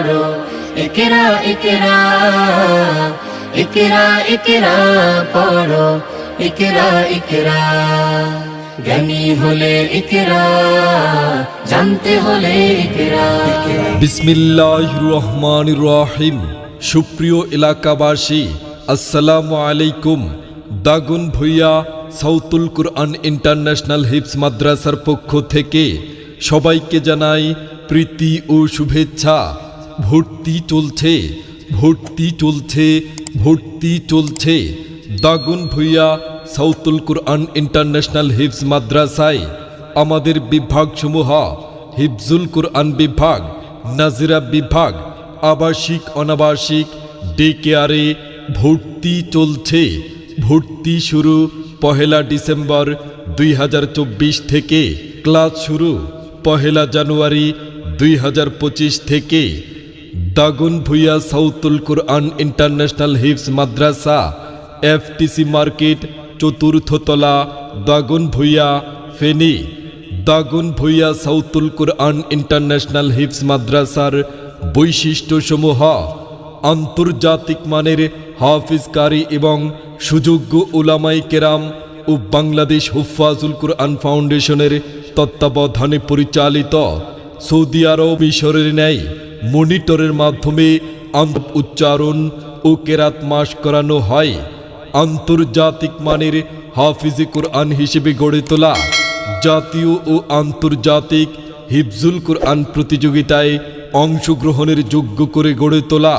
পড়ো ইকরা ইকরা ইকরা ইকরা পড়ো ইকরা ইকরা জ্ঞানী হলে ইকরা জানতে হলে ইকরা বিসমিল্লাহ রহমান রহিম সুপ্রিয় এলাকাবাসী আসসালামু আলাইকুম দাগুন ভুইয়া সাউতুল কুরআন ইন্টারন্যাশনাল হিপস মাদ্রাসার পক্ষ থেকে সবাইকে জানাই প্রীতি ও শুভেচ্ছা ভর্তি চলছে ভর্তি চলছে ভর্তি চলছে দাগুন ভুইয়া সাউতুল কুরআন ইন্টারন্যাশনাল হিপস মাদ্রাসায় আমাদের বিভাগসমূহ, হিফজুল কুরআন বিভাগ, নাজিরা বিভাগ, আবাসিক, অনাবাসিক ডে কেয়ারে ভর্তি চলছে ভর্তি শুরু পহেলা ডিসেম্বর দুই হাজার চব্বিশ থেকে। ক্লাস শুরু পহেলা জানুয়ারি দুই হাজার পঁচিশ থেকে। দাগুন ভুইয়া সাউতুল কুরআন ইন্টারন্যাশনাল হিফস মাদ্রাসা, এফটিসি মার্কেট চতুর্থতলা দাগুন ভুইয়া, ফেনী। দাগুন ভুইয়া সাউতুল কুরআন ইন্টারন্যাশনাল হিফস মাদ্রাসার বৈশিষ্ট্যসমূহ আন্তর্জাতিক মানের হাফিজকারী এবং সুযোগ্য উলামাই কেরাম ও বাংলাদেশ হুফাজুল কুরআন ফাউন্ডেশনের তত্ত্বাবধানে পরিচালিত সৌদি আরব মিশরের ন্যায় মনিটরের মাধ্যমে উচ্চারণ ও কেরাত মাস করানো হয়। আন্তর্জাতিক মানের হাফিজে কোরআন হিসেবে গড়ে তোলা। জাতীয় ও আন্তর্জাতিক হিফজুল কোরআন প্রতিযোগিতায় অংশগ্রহণের যোগ্য করে গড়ে তোলা।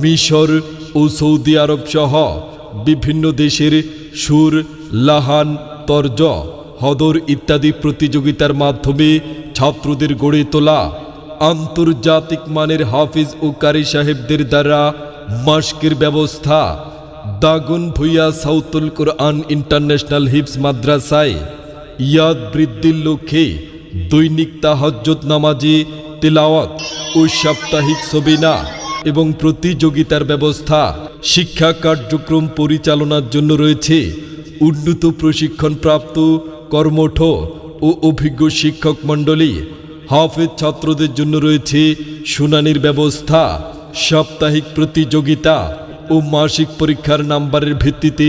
মিশর ও সৌদি আরব সহ বিভিন্ন দেশের সুর, লাহান, তর্জ, হদর ইত্যাদি প্রতিযোগিতার মাধ্যমে ছাত্রদের গড়ে তোলা। আন্তর্জাতিক মানের হাফিজ ও কারি সাহেবদের দ্বারা মাস্কের ব্যবস্থা। দাগুন ভুইয়া সাউতুল কোরআন ইন্টারন্যাশনাল হিপস মাদ্রাসায় ইয়াদ বৃদ্ধির লক্ষ্যে দৈনিক তাহাজ্জুদ নামাজি, তেলাওয়াত ও সাপ্তাহিক সবিনা এবং প্রতিযোগিতার ব্যবস্থা। শিক্ষা কার্যক্রম পরিচালনার জন্য রয়েছে উন্নত প্রশিক্ষণপ্রাপ্ত কর্মঠ ও অভিজ্ঞ শিক্ষক মণ্ডলী। হাফেজ ছাত্রদের জন্য রয়েছে শুনানির ব্যবস্থা, সাপ্তাহিক প্রতিযোগিতা ও মাসিক পরীক্ষার নাম্বারের ভিত্তিতে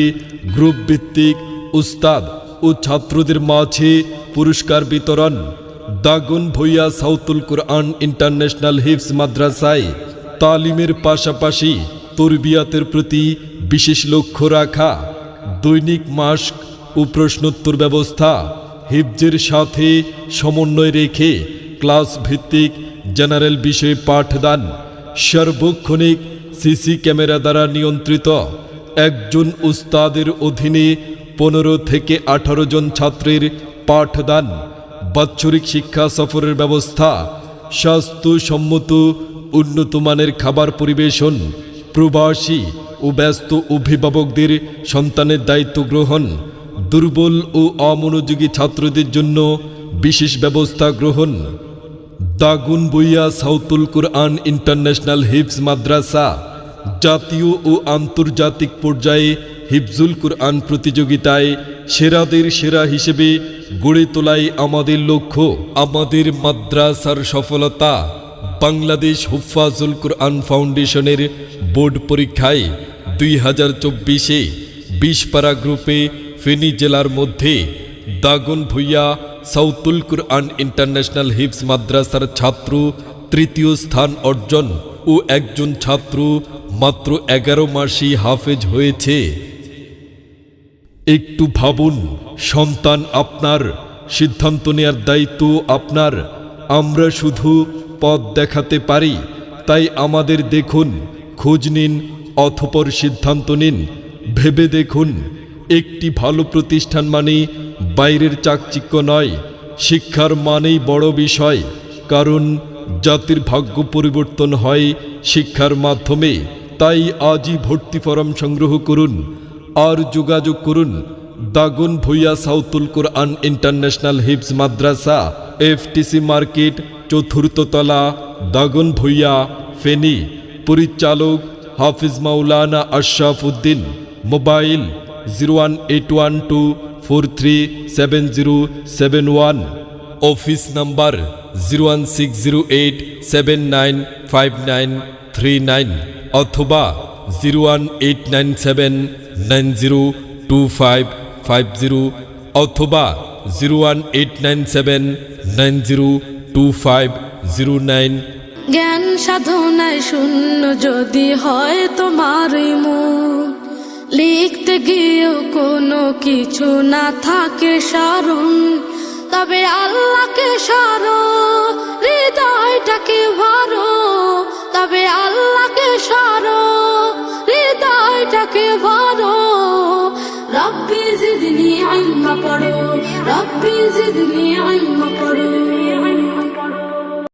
গ্রুপ ভিত্তিক উস্তাদ ও ছাত্রদের মাঝে পুরস্কার বিতরণ। দাগন ভুইয়া সাউতুল কোরআন ইন্টারন্যাশনাল হিফস মাদ্রাসায় তালিমের পাশাপাশি তরবিয়াতের প্রতি বিশেষ লক্ষ্য রাখা, দৈনিক মাস্ক ও প্রশ্নোত্তর ব্যবস্থা হিফজের সাথে সমন্বয় রেখে ক্লাস ভিত্তিক জেনারেল বিষয়ে পাঠদান। সার্বক্ষণিক সিসি ক্যামেরা দ্বারা নিয়ন্ত্রিত। একজন উস্তাদের অধীনে পনেরো থেকে আঠারো জন ছাত্রের পাঠদান। বাৎসরিক শিক্ষা সফরের ব্যবস্থা। স্বাস্থ্যসম্মত উন্নত মানের খাবার পরিবেশন। প্রবাসী ও ব্যস্ত অভিভাবকদের সন্তানের দায়িত্ব গ্রহণ। দুর্বল ও অমনোযোগী ছাত্রদের জন্য বিশেষ ব্যবস্থা গ্রহণ। দাগুন বইয়া সাউতুল কোরআন ইন্টারন্যাশনাল হিফস মাদ্রাসা জাতীয় ও আন্তর্জাতিক পর্যায়ে হিফজুল কোরআন প্রতিযোগিতায় সেরাদের সেরা হিসেবে গড়ে তোলাই আমাদের লক্ষ্য। আমাদের মাদ্রাসার সফলতা বাংলাদেশ হুফাজুল কোরআন ফাউন্ডেশনের বোর্ড পরীক্ষায় দুই হাজার চব্বিশে বিশপাড়া গ্রুপে ফেনী জেলার মধ্যে দাগন ভুইয়া সাউতুল কুরআন ইন্টারন্যাশনাল হিপস মাদ্রাসার ছাত্র, তৃতীয় স্থান অর্জন ও একজন ছাত্র মাত্র এগারো মাসই হাফেজ হয়েছে। একটু ভাবুন, সন্তান আপনার, সিদ্ধান্ত নেয়ার দায়িত্ব আপনার। আমরা শুধু পথ দেখাতে পারি, তাই আমাদের দেখুন, খোঁজ নিন, অথপর সিদ্ধান্ত নিন, ভেবে দেখুন, একটি ভালো প্রতিষ্ঠান মানে বাইরের চাকচিক্য নয়, শিক্ষার মানেই বড় বিষয়, কারণ জাতির ভাগ্য পরিবর্তন হয় শিক্ষার মাধ্যমে। তাই আজই ভর্তি ফরম সংগ্রহ করুন, আর যোগাযোগ করুন, Daganbhuiyan Sautul Quran international Hifz Madrasa, FTC market, চতুর্থ তলা, দাগন ভুইয়া, ফেনী। পরিচালক হাফিজ মাওলানা Ashraf Uddin mobile eight two office number zero eight nine five nine nine অথবা zero eight nine nine two five five অথবা zero one eight nine seven nine zero two five zero nine জ্ঞান সাধনায় শূন্য যদি হয় তোমার মন। লিখতে গিয়েও কোনো কিছু না থাকে স্মরণ। তবে আল্লাহকে সারো হৃদয়টাকে ভরো। তবে আল্লাহকে সারো হৃদয়টাকে ভরো। রব্বি জিদনি ইলমা পড়ো, রব্বি জিদনি ইলমা পড়ো।